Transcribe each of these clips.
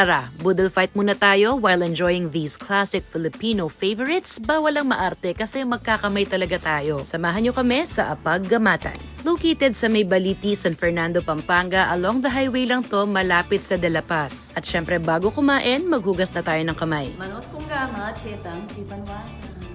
Tara, boodle fight muna tayo while enjoying these classic Filipino favorites. Bawal lang maarte kasi magkakamay talaga tayo. Samahan nyo kami sa Apag Gamatan. Located sa may Baliti, San Fernando, Pampanga, along the highway lang to malapit sa De La Paz. At syempre bago kumain, maghugas na tayo ng kamay. Manos kong gamat, kitang kipanwasan.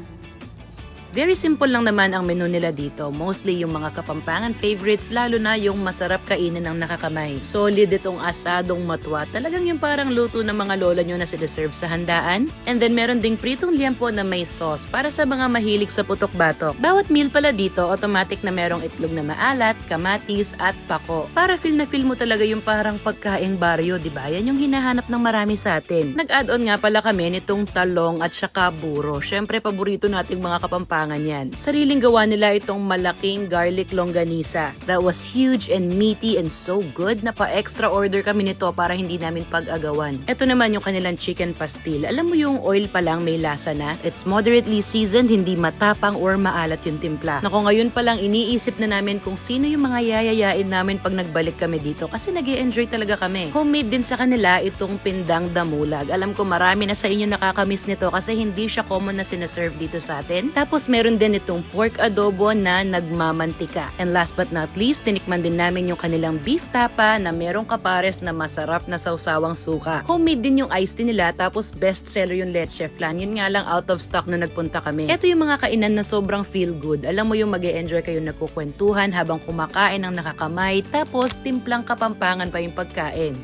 Very simple lang naman ang menu nila dito. Mostly yung mga kapampangan favorites, lalo na yung masarap kainin ng nakakamay. Solid itong asadong matwa. Talagang yung parang luto ng mga lola nyo na sinaserve sa handaan. And then meron ding pritong liempo na may sauce para sa mga mahilig sa putok-batok. Bawat meal pala dito, automatic na merong itlog na maalat, kamatis, at pako. Para feel na feel mo talaga yung parang pagkaing baryo, di ba? Yan yung hinahanap ng marami sa atin. Nag-add-on nga pala kami nitong talong at saka buro. Syempre, paborito nating mga kapampangan yan. Sariling gawa nila itong malaking garlic longganisa. That was huge and meaty and so good na pa-extra order kami nito para hindi namin pag-agawan. Ito naman yung kanilang chicken pastil. Alam mo yung oil pa lang may lasa na? It's moderately seasoned, hindi matapang or maalat yung timpla. Nako ngayon pa lang iniisip na namin kung sino yung mga yayayain namin pag nagbalik kami dito kasi nag enjoy talaga kami. Homemade din sa kanila itong pindang damulag. Alam ko marami na sa inyo nakakamiss nito kasi hindi siya common na sinaserve dito sa atin. Tapos meron din itong pork adobo na nagmamantika. And last but not least, tinikman din namin yung kanilang beef tapa na merong kapares na masarap na sausawang suka. Homemade din yung iced tea nila tapos best seller yung leche flan. Yun nga lang out of stock na nagpunta kami. Ito yung mga kainan na sobrang feel good. Alam mo yung mag enjoy kayo nagkukwentuhan habang kumakain ng nakakamay tapos timplang kapampangan pa yung pagkain.